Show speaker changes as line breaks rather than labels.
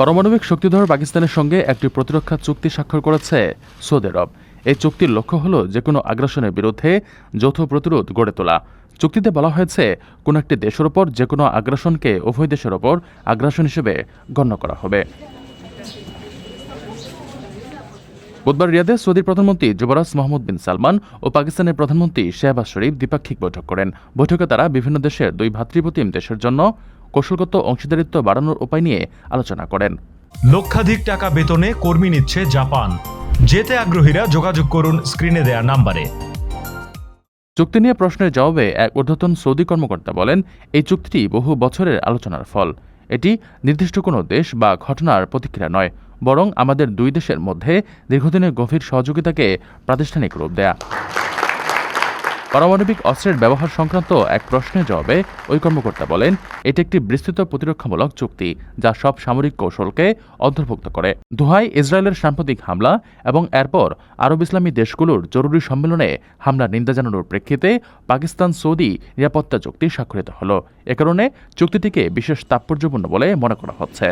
পারমাণবিক শক্তিধর পাকিস্তানের সঙ্গে একটি প্রতিরক্ষা চুক্তি স্বাক্ষর করেছে সৌদি আরব। এই চুক্তির লক্ষ্য হল যে কোনো আগ্রাসনের বিরুদ্ধে যৌথ প্রতিরোধ গড়ে তোলা। চুক্তিতে বলা হয়েছে, কোনো একটি দেশের ওপর যে কোনো আগ্রাসনকে উভয় দেশের ওপর আগ্রাসন হিসেবে গণ্য করা হবে। বুধবার রিয়াদে সৌদির প্রধানমন্ত্রী যুবরাজ মোহাম্মদ বিন সালমান ও পাকিস্তানের প্রধানমন্ত্রী শেহবাজ শরীফ দ্বিপাক্ষিক বৈঠক করেন। বৈঠকে তারা বিভিন্ন দেশের দুই ভাতৃপ্রতিম দেশের জন্য কৌশলগত অংশীদারিত্ব বাড়ানোর উপায় নিয়ে আলোচনা করেন।
লক্ষাধিক টাকা বেতনে কর্মী নিচ্ছে জাপান। যেতে আগ্রহীরা যোগাযোগ করুন স্ক্রিনে দেয়া নাম্বারে।
চুক্তি নিয়ে প্রশ্নের জবাবে এক ঊর্ধ্বতন সৌদি কর্মকর্তা বলেন এই চুক্তিটি বহু বছরের আলোচনার ফল। এটি নির্দিষ্ট কোনো দেশ বা ঘটনার প্রতিক্রিয়া নয় বরং আমাদের দুই দেশের মধ্যে দীর্ঘদিনের গভীর সহযোগিতাকে প্রাতিষ্ঠানিক রূপ দেয়া। পারমাণবিক অস্ত্রের ব্যবহার সংক্রান্ত এক প্রশ্নের জবাবে ওই কর্মকর্তা বলেন, এটি একটি বিস্তৃত প্রতিরক্ষামূলক চুক্তি যা সব সামরিক কৌশলকে অন্তর্ভুক্ত করে। দোহায় ইসরায়েলের সাম্প্রতিক হামলা এবং এরপর আরব ইসলামী দেশগুলোর জরুরি সম্মেলনে হামলার নিন্দা জানানোর প্রেক্ষিতে পাকিস্তান সৌদি নিরাপত্তা চুক্তি স্বাক্ষরিত হল। এ কারণে চুক্তিটিকে বিশেষ তাৎপর্যপূর্ণ বলে মনে করা হচ্ছে।